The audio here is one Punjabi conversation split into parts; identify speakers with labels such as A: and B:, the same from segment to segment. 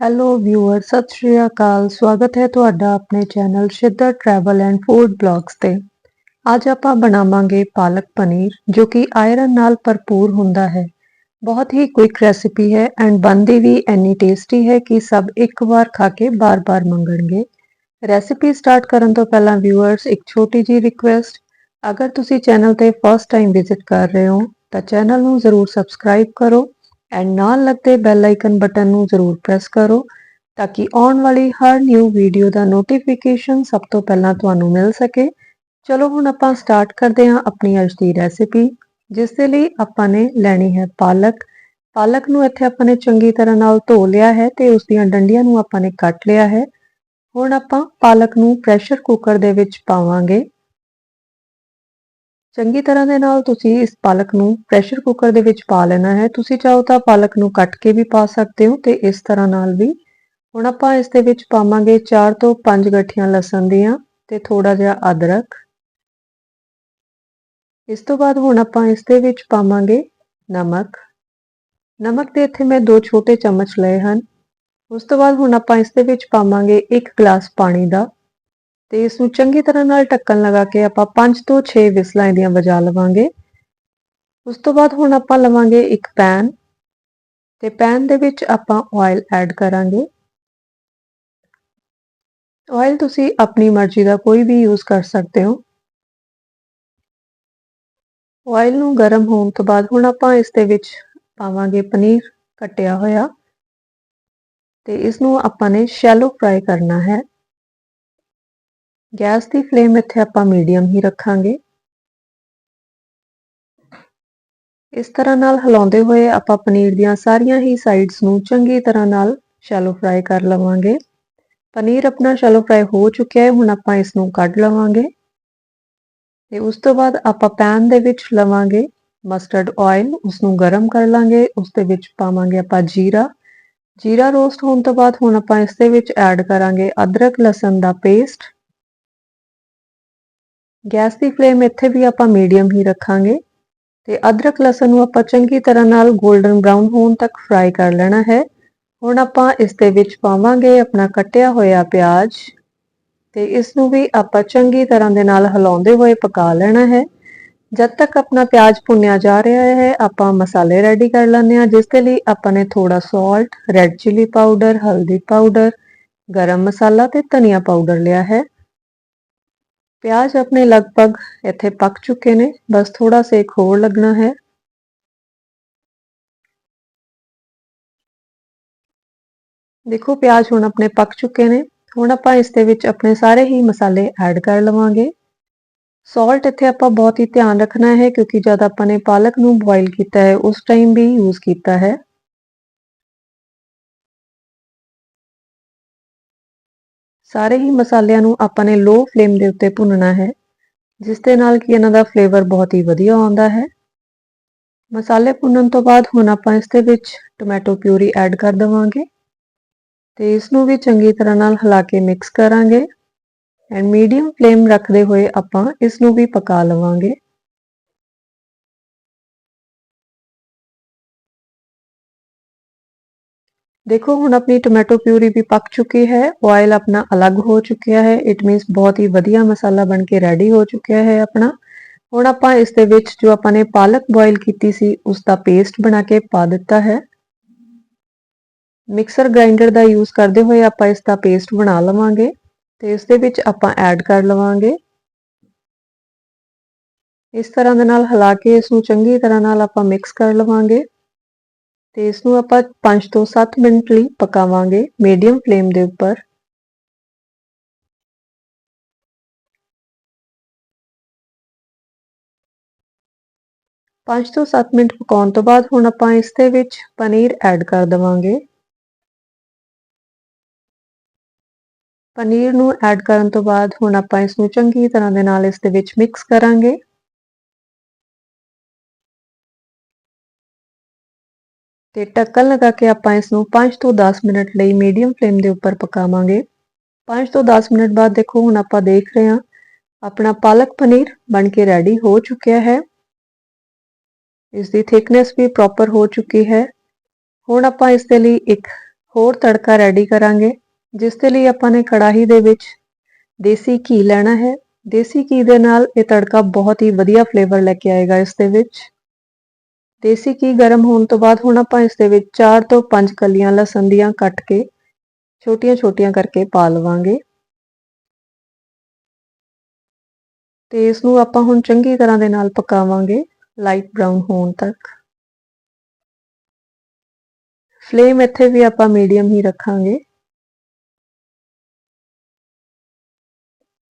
A: ਹੈਲੋ ਵਿਊਅਰ ਸਤਿ ਸ਼੍ਰੀ ਅਕਾਲ। ਸਵਾਗਤ ਹੈ ਤੁਹਾਡਾ ਆਪਣੇ channel Shiddat travel and food blogs ਤੇ। ਅੱਜ ਆਪਾਂ ਬਣਾਵਾਂਗੇ ਪਾਲਕ ਪਨੀਰ, ਜੋ ਕਿ ਆਇਰਨ ਨਾਲ ਭਰਪੂਰ ਹੁੰਦਾ ਹੈ। ਬਹੁਤ ਹੀ ਕੁਇਕ ਰੈਸਿਪੀ ਹੈ ਐਂਡ ਬਣਦੀ ਵੀ ਇੰਨੀ ਟੇਸਟੀ ਹੈ ਕਿ ਸਭ ਇੱਕ ਵਾਰ ਖਾ ਕੇ ਬਾਰ-ਬਾਰ ਮੰਗਣਗੇ। ਰੈਸਿਪੀ ਸਟਾਰਟ ਕਰਨ ਤੋਂ ਪਹਿਲਾਂ ਵਿਊਅਰਸ ਇੱਕ ਛੋਟੀ ਜੀ ਰਿਕੁਐਸਟ ਅਗਰ ਤੁਸੀਂ ਚੈਨਲ ਤੇ ਫਸਟ ਟਾਈਮ ਵਿਜ਼ਿਟ ਕਰ ਰਹੇ ਹੋ, ਤਾਂ ਚੈਨਲ ਨੂੰ ਜ਼ਰੂਰ ਸਬਸਕ੍ਰਾਈਬ ਕਰੋ। ਐਂਡ ਨਾਲ ਲੱਗਦੇ ਬੈਲ ਆਈਕਨ ਬਟਨ ਨੂੰ ਜ਼ਰੂਰ ਪ੍ਰੈਸ ਕਰੋ ਤਾਂ ਕਿ ਆਉਣ ਵਾਲੀ ਹਰ ਨਿਊ ਵੀਡੀਓ ਦਾ ਨੋਟੀਫਿਕੇਸ਼ਨ ਸਭ ਤੋਂ ਪਹਿਲਾਂ ਤੁਹਾਨੂੰ ਮਿਲ ਸਕੇ। ਚਲੋ ਹੁਣ ਆਪਾਂ ਸਟਾਰਟ ਕਰਦੇ ਹਾਂ ਆਪਣੀ ਅੱਜ ਦੀ ਰੈਸਿਪੀ ਜਿਸ ਦੇ ਲਈ ਆਪਾਂ ਨੇ ਲੈਣੀ ਹੈ ਪਾਲਕ। ਪਾਲਕ ਨੂੰ ਇੱਥੇ ਆਪਾਂ ਨੇ ਚੰਗੀ ਤਰ੍ਹਾਂ ਨਾਲ ਧੋ ਲਿਆ ਹੈ ਤੇ ਉਸ ਦੀਆਂ ਡੰਡੀਆਂ ਨੂੰ ਆਪਾਂ ਨੇ ਕੱਟ ਲਿਆ ਹੈ। ਹੁਣ ਆਪਾਂ ਪਾਲਕ ਨੂੰ ਪ੍ਰੈਸ਼ਰ ਕੁੱਕਰ ਦੇ ਵਿੱਚ ਪਾਵਾਂਗੇ। ਚੰਗੀ ਤਰ੍ਹਾਂ ਦੇ ਨਾਲ ਤੁਸੀਂ ਇਸ ਪਾਲਕ ਨੂੰ ਪ੍ਰੈਸ਼ਰ ਕੁੱਕਰ ਦੇ ਵਿੱਚ ਪਾ ਲੈਣਾ ਹੈ। ਤੁਸੀਂ ਚਾਹੋ ਤਾਂ ਪਾਲਕ ਨੂੰ ਕੱਟ ਕੇ ਵੀ ਪਾ ਸਕਦੇ ਹੋ ਤੇ ਇਸ ਤਰ੍ਹਾਂ ਨਾਲ ਵੀ। ਹੁਣ ਆਪਾਂ ਇਸ ਦੇ ਵਿੱਚ ਪਾਵਾਂਗੇ 4 ਤੋਂ 5 ਗੱਠੀਆਂ ਲਸਣ ਦੀਆਂ ਤੇ ਥੋੜਾ ਜਿਹਾ ਅਦਰਕ। ਇਸ ਤੋਂ ਬਾਅਦ ਹੁਣ ਆਪਾਂ ਇਸ ਦੇ ਵਿੱਚ ਪਾਵਾਂਗੇ ਨਮਕ। ਨਮਕ ਦੇ ਇੱਥੇ ਮੈਂ 2 ਛੋਟੇ ਚਮਚ ਲਏ ਹਨ। ਉਸ ਤੋਂ ਬਾਅਦ ਹੁਣ ਆਪਾਂ ਇਸ ਦੇ ਵਿੱਚ ਪਾਵਾਂਗੇ 1 ਗਲਾਸ ਪਾਣੀ ਦਾ। ਤੇ ਇਸ ਨੂੰ ਚੰਗੀ ਤਰ੍ਹਾਂ ਨਾਲ ਢੱਕਣ ਲਗਾ ਕੇ ਆਪਾਂ 5 ਤੋਂ 6 ਵਿਸਲਾਂ ਇਹਦੀਆਂ ਵਜਾ ਲਵਾਂਗੇ। ਉਸ ਤੋਂ ਬਾਅਦ ਹੁਣ ਆਪਾਂ ਲਵਾਂਗੇ ਇੱਕ ਪੈਨ ਤੇ ਪੈਨ ਦੇ ਵਿੱਚ ਆਪਾਂ ਆਇਲ ਐਡ ਕਰਾਂਗੇ। ਆਇਲ ਤੁਸੀਂ ਆਪਣੀ ਮਰਜ਼ੀ ਦਾ ਕੋਈ ਵੀ ਯੂਜ਼ ਕਰ ਸਕਦੇ ਹੋ। ਆਇਲ ਨੂੰ ਗਰਮ ਹੋਣ ਤੋਂ ਬਾਅਦ ਹੁਣ ਆਪਾਂ ਇਸ ਦੇ ਵਿੱਚ ਪਾਵਾਂਗੇ ਪਨੀਰ ਕੱਟਿਆ ਹੋਇਆ। ਤੇ ਇਸ ਨੂੰ ਆਪਾਂ ਨੇ ਸ਼ੈਲੋ ਫਰਾਈ ਕਰਨਾ ਹੈ। ਗੈਸ ਦੀ ਫਲੇਮ ਇੱਥੇ ਆਪਾਂ ਮੀਡੀਅਮ ਹੀ ਰੱਖਾਂਗੇ। ਇਸ ਤਰ੍ਹਾਂ ਨਾਲ ਹਿਲਾਉਂਦੇ ਹੋਏ ਆਪਾਂ ਪਨੀਰ ਦੀਆਂ ਸਾਰੀਆਂ ਹੀ ਸਾਈਡਸ ਨੂੰ ਚੰਗੀ ਤਰ੍ਹਾਂ ਨਾਲ ਸ਼ੈਲੋ ਫਰਾਈ ਕਰ ਲਵਾਂਗੇ। ਪਨੀਰ ਆਪਣਾ ਸ਼ੈਲੋ ਫਰਾਈ ਹੋ ਚੁੱਕਿਆ ਹੈ, ਹੁਣ ਆਪਾਂ ਇਸ ਨੂੰ ਕੱਢ ਲਵਾਂਗੇ। ਤੇ ਉਸ ਤੋਂ ਬਾਅਦ ਆਪਾਂ ਪੈਨ ਦੇ ਵਿੱਚ ਲਵਾਂਗੇ ਮਸਟਰਡ ਆਇਲ ਉਸ ਨੂੰ ਗਰਮ ਕਰ ਲਾਂਗੇ, ਉਸ ਦੇ ਵਿੱਚ ਪਾਵਾਂਗੇ ਆਪਾਂ ਜੀਰਾ। ਜੀਰਾ ਰੋਸਟ ਹੋਣ ਤੋਂ ਬਾਅਦ ਹੁਣ ਆਪਾਂ ਇਸ ਦੇ ਵਿੱਚ ਐਡ ਕਰਾਂਗੇ ਅਦਰਕ, ਲਸਣ ਦਾ ਪੇਸਟ ਗੈਸ ਦੀ ਫਲੇਮ ਇੱਥੇ ਵੀ ਆਪਾਂ ਮੀਡੀਅਮ ਹੀ ਰੱਖਾਂਗੇ ਤੇ ਅਦਰਕ ਲਸਣ ਨੂੰ ਆਪਾਂ ਚੰਗੀ ਤਰ੍ਹਾਂ ਨਾਲ 골ਡਨ ਬ੍ਰਾਊਨ ਹੋਣ ਤੱਕ ਫਰਾਈ ਕਰ ਲੈਣਾ ਹੈ। ਹੁਣ ਆਪਾਂ ਇਸ ਦੇ ਵਿੱਚ ਪਾਵਾਂਗੇ ਆਪਣਾ ਕੱਟਿਆ ਹੋਇਆ ਪਿਆਜ਼ ਤੇ ਇਸ ਨੂੰ ਵੀ ਆਪਾਂ ਚੰਗੀ ਤਰ੍ਹਾਂ ਦੇ ਨਾਲ ਹਿਲਾਉਂਦੇ ਹੋਏ ਪਕਾ ਲੈਣਾ ਹੈ। ਜਦ ਤੱਕ ਆਪਣਾ ਪਿਆਜ਼ ਭੁੰਨਿਆ ਜਾ ਰਿਹਾ ਹੈ, ਆਪਾਂ ਮਸਾਲੇ ਰੈਡੀ ਕਰ ਲੈਣੇ ਆ ਜਿਸ ਦੇ ਲਈ ਆਪਾਂ ਨੇ ਥੋੜਾ ਸਾਲਟ ਰੈੱਡ ਚਿਲੀ ਪਾਊਡਰ ਹਲਦੀ ਪਾਊਡਰ ਗਰਮ ਮਸਾਲਾ ਤੇ ਧਨੀਆ ਪਾਊਡਰ ਲਿਆ ਹੈ। ਪਿਆਜ਼ ਆਪਣੇ ਲਗਭਗ ਇੱਥੇ ਪੱਕ ਚੁੱਕੇ ਨੇ। ਬਸ ਥੋੜਾ ਸੇਕ ਹੋਰ ਲੱਗਣਾ ਹੈ। ਦੇਖੋ, ਪਿਆਜ਼ ਹੁਣ ਆਪਣੇ ਪੱਕ ਚੁੱਕੇ ਨੇ। ਹੁਣ ਆਪਾਂ ਇਸ ਦੇ ਵਿੱਚ ਆਪਣੇ ਸਾਰੇ ਹੀ ਮਸਾਲੇ ਐਡ ਕਰ ਲਵਾਂਗੇ। ਸਾਲਟ ਇੱਥੇ ਆਪਾਂ ਬਹੁਤ ਹੀ ਧਿਆਨ ਰੱਖਣਾ ਹੈ, ਕਿਉਂਕਿ ਜਦ ਆਪਾਂ ਨੇ ਪਾਲਕ ਨੂੰ ਬੋਇਲ ਕੀਤਾ ਹੈ, ਉਸ ਟਾਈਮ ਵੀ ਯੂਜ਼ ਕੀਤਾ ਹੈ। ਸਾਰੇ ਹੀ ਮਸਾਲਿਆਂ ਨੂੰ ਆਪਾਂ ਨੇ ਲੋ ਫਲੇਮ ਦੇ ਉੱਤੇ ਭੁੰਨਣਾ ਹੈ, ਜਿਸ ਦੇ ਨਾਲ ਕਿ ਇਹਨਾਂ ਦਾ ਫਲੇਵਰ ਬਹੁਤ ਹੀ ਵਧੀਆ ਆਉਂਦਾ ਹੈ। ਮਸਾਲੇ ਭੁੰਨਣ ਤੋਂ ਬਾਅਦ ਹੁਣ ਆਪਾਂ ਇਸ ਦੇ ਵਿੱਚ ਟੋਮੈਟੋ ਪਿਊਰੀ ਐਡ ਕਰ ਦਵਾਂਗੇ ਤੇ ਇਸ ਨੂੰ ਵੀ ਚੰਗੀ ਤਰ੍ਹਾਂ ਨਾਲ ਹਿਲਾ ਕੇ ਮਿਕਸ ਕਰਾਂਗੇ। ਐਂਡ ਮੀਡੀਅਮ ਫਲੇਮ ਰੱਖਦੇ ਹੋਏ ਆਪਾਂ ਇਸ ਨੂੰ ਵੀ ਪਕਾ ਲਵਾਂਗੇ। ਦੇਖੋ, ਹੁਣ ਆਪਣੀ ਟੋਮੈਟੋ ਪਿਊਰੀ ਵੀ ਪੱਕ ਚੁੱਕੀ ਹੈ ਆਇਲ ਆਪਣਾ ਅਲੱਗ ਹੋ ਚੁੱਕਿਆ ਹੈ ਇਟ ਮੀਨਸ ਬਹੁਤ ਹੀ ਵਧੀਆ ਮਸਾਲਾ ਬਣ ਕੇ ਰੈਡੀ ਹੋ ਚੁੱਕਿਆ ਹੈ ਆਪਣਾ। ਹੁਣ ਆਪਾਂ ਇਸ ਦੇ ਵਿੱਚ ਜੋ ਆਪਾਂ ਨੇ ਪਾਲਕ ਬੋਇਲ ਕੀਤੀ ਸੀ, ਉਸ ਦਾ ਪੇਸਟ ਬਣਾ ਕੇ ਪਾ ਦਿੱਤਾ ਹੈ। ਮਿਕਸਰ ਗ੍ਰਾਈਂਡਰ ਦਾ ਯੂਜ਼ ਕਰਦੇ ਹੋਏ ਆਪਾਂ ਇਸ ਦਾ ਪੇਸਟ ਬਣਾ ਲਵਾਂਗੇ ਤੇ ਇਸ ਦੇ ਵਿੱਚ ਆਪਾਂ ਐਡ ਕਰ ਲਵਾਂਗੇ। ਇਸ ਤਰ੍ਹਾਂ ਦੇ ਨਾਲ ਹਿਲਾ ਕੇ, ਇਸ ਨੂੰ ਚੰਗੀ ਤਰ੍ਹਾਂ ਨਾਲ ਆਪਾਂ ਮਿਕਸ ਕਰ ਲਵਾਂਗੇ। ਤੇ ਇਸ ਨੂੰ ਆਪਾਂ 5 ਤੋਂ 7 ਮਿੰਟ ਲਈ ਪਕਾਵਾਂਗੇ ਮੀਡੀਅਮ ਫਲੇਮ ਦੇ ਉੱਪਰ। ਪੰਜ ਤੋਂ 7 ਮਿੰਟ ਪਕਾਉਣ ਤੋਂ ਬਾਅਦ ਹੁਣ ਆਪਾਂ ਇਸ ਦੇ ਵਿੱਚ ਪਨੀਰ ਐਡ ਕਰ ਦਵਾਂਗੇ। ਪਨੀਰ ਨੂੰ ਐਡ ਕਰਨ ਤੋਂ ਬਾਅਦ ਹੁਣ ਆਪਾਂ ਇਸ ਨੂੰ ਚੰਗੀ ਤਰ੍ਹਾਂ ਦੇ ਨਾਲ ਇਸ ਦੇ ਵਿੱਚ ਮਿਕਸ ਕਰਾਂਗੇ। ਤੇ ਢੱਕਣ ਲਗਾ ਕੇ ਆਪਾਂ ਇਸ ਨੂੰ 5 ਤੋਂ 10 ਮਿੰਟ ਲਈ ਮੀਡੀਅਮ ਫਲੇਮ ਦੇ ਉੱਪਰ ਪਕਾਵਾਂਗੇ। 5 ਤੋਂ 10 ਮਿੰਟ ਬਾਅਦ ਦੇਖੋ, ਹੁਣ ਆਪਾਂ ਦੇਖ ਰਹੇ ਹਾਂ, ਆਪਣਾ ਪਾਲਕ ਪਨੀਰ ਬਣ ਕੇ ਰੈਡੀ ਹੋ ਚੁੱਕਿਆ ਹੈ। ਇਸ ਦੀ ਥਿਕਨੈਸ ਵੀ ਪ੍ਰੋਪਰ ਹੋ ਚੁੱਕੀ ਹੈ। ਹੁਣ ਆਪਾਂ ਇਸ ਦੇ ਲਈ ਇੱਕ ਹੋਰ ਤੜਕਾ ਰੈਡੀ ਕਰਾਂਗੇ, ਜਿਸ ਦੇ ਲਈ ਆਪਾਂ ਨੇ ਕੜਾਹੀ ਦੇ ਵਿੱਚ ਦੇਸੀ ਘੀ ਲੈਣਾ ਹੈ। ਦੇਸੀ ਘੀ ਦੇ ਨਾਲ ਇਹ ਤੜਕਾ ਬਹੁਤ ਹੀ ਵਧੀਆ ਫਲੇਵਰ ਲੈ ਕੇ ਆਏਗਾ ਇਸ ਦੇ ਵਿੱਚ। ਦੇਸੀ ਘੀ ਗਰਮ ਹੋਣ ਤੋਂ ਬਾਅਦ ਹੁਣ ਆਪਾਂ ਇਸ ਦੇ ਵਿੱਚ 4 ਤੋਂ 5 ਕਲੀਆਂ ਲਸਣ ਦੀਆਂ ਕੱਟ ਕੇ ਛੋਟੀਆਂ-ਛੋਟੀਆਂ ਕਰਕੇ ਪਾ ਲਵਾਂਗੇ। ਤੇ ਇਸ ਨੂੰ ਆਪਾਂ ਹੁਣ ਚੰਗੀ ਤਰ੍ਹਾਂ ਦੇ ਨਾਲ ਪਕਾਵਾਂਗੇ ਲਾਈਟ ਬ੍ਰਾਊਨ ਹੋਣ ਤੱਕ। ਫਲੇਮ ਇੱਥੇ ਵੀ ਆਪਾਂ ਮੀਡੀਅਮ ਹੀ ਰੱਖਾਂਗੇ।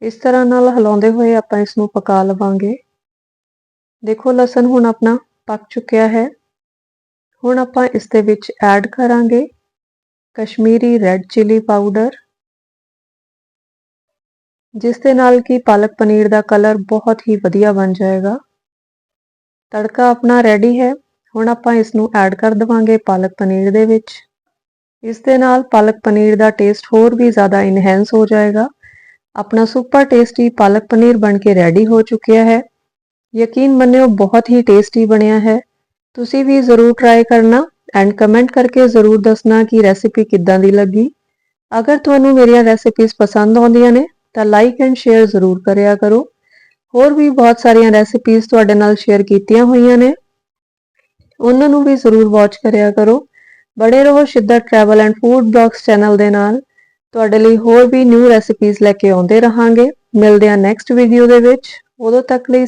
A: ਇਸ ਤਰ੍ਹਾਂ ਨਾਲ ਹਿਲਾਉਂਦੇ ਹੋਏ ਆਪਾਂ ਇਸ ਨੂੰ ਪਕਾ ਲਵਾਂਗੇ। ਦੇਖੋ ਲਸਣ ਹੁਣ ਆਪਣਾ ਪੱਕ ਚੁੱਕਿਆ ਹੈ। ਹੁਣ ਆਪਾਂ ਇਸ ਦੇ ਵਿੱਚ ਐਡ ਕਰਾਂਗੇ ਕਸ਼ਮੀਰੀ ਰੈੱਡ ਚਿਲੀ ਪਾਊਡਰ ਜਿਸ ਦੇ ਨਾਲ ਕਿ ਪਾਲਕ ਪਨੀਰ ਦਾ ਕਲਰ ਬਹੁਤ ਹੀ ਵਧੀਆ ਬਣ ਜਾਏਗਾ। ਤੜਕਾ ਆਪਣਾ ਰੈਡੀ ਹੈ। ਹੁਣ ਆਪਾਂ ਇਸ ਨੂੰ ਐਡ ਕਰ ਦਵਾਂਗੇ ਪਾਲਕ ਪਨੀਰ ਦੇ ਵਿੱਚ। ਇਸ ਦੇ ਨਾਲ ਪਾਲਕ ਪਨੀਰ ਦਾ ਟੇਸਟ ਹੋਰ ਵੀ ਜ਼ਿਆਦਾ ਇਨਹੈਂਸ ਹੋ ਜਾਏਗਾ। ਆਪਣਾ ਸੁਪਰ ਟੇਸਟੀ ਪਾਲਕ ਪਨੀਰ ਬਣ ਕੇ ਰੈਡੀ ਹੋ ਚੁੱਕਿਆ ਹੈ। ਯਕੀਨ ਮੰਨਿਓ, ਬਹੁਤ ਹੀ ਟੇਸਟੀ ਬਣਿਆ ਹੈ। ਤੁਸੀਂ ਵੀ ਜ਼ਰੂਰ ਟਰਾਈ ਕਰਨਾ ਐਂਡ ਕਮੈਂਟ ਕਰਕੇ ਜ਼ਰੂਰ ਦੱਸਣਾ ਕਿ ਰੈਸਿਪੀ ਕਿੱਦਾਂ ਦੀ ਲੱਗੀ। ਅਗਰ ਤੁਹਾਨੂੰ ਮੇਰੀਆਂ ਰੈਸਿਪੀਜ਼ ਪਸੰਦ ਆਉਂਦੀਆਂ ਨੇ, ਤਾਂ ਲਾਈਕ ਐਂਡ ਸ਼ੇਅਰ ਜ਼ਰੂਰ ਕਰਿਆ ਕਰੋ। ਹੋਰ ਵੀ ਬਹੁਤ ਸਾਰੀਆਂ ਰੈਸਿਪੀਜ਼ ਤੁਹਾਡੇ ਨਾਲ ਸ਼ੇਅਰ ਕੀਤੀਆਂ ਹੋਈਆਂ ਨੇ। ਉਹਨਾਂ ਨੂੰ ਵੀ ਜ਼ਰੂਰ ਵਾਚ ਕਰਿਆ ਕਰੋ। ਬੜੇ ਰਹੋ Shiddat travel and food blogs channel ਦੇ ਨਾਲ। ਤੁਹਾਡੇ ਲਈ ਹੋਰ ਵੀ ਨਿਊ ਰੈਸਿਪੀਜ਼ ਲੈ ਕੇ ਆਉਂਦੇ ਰਹਾਂਗੇ। ਮਿਲਦੇ ਹਾਂ ਨੈਕਸਟ ਵੀਡੀਓ ਦੇ ਵਿੱਚ। ਉਦੋਂ ਤੱਕ ਲਈ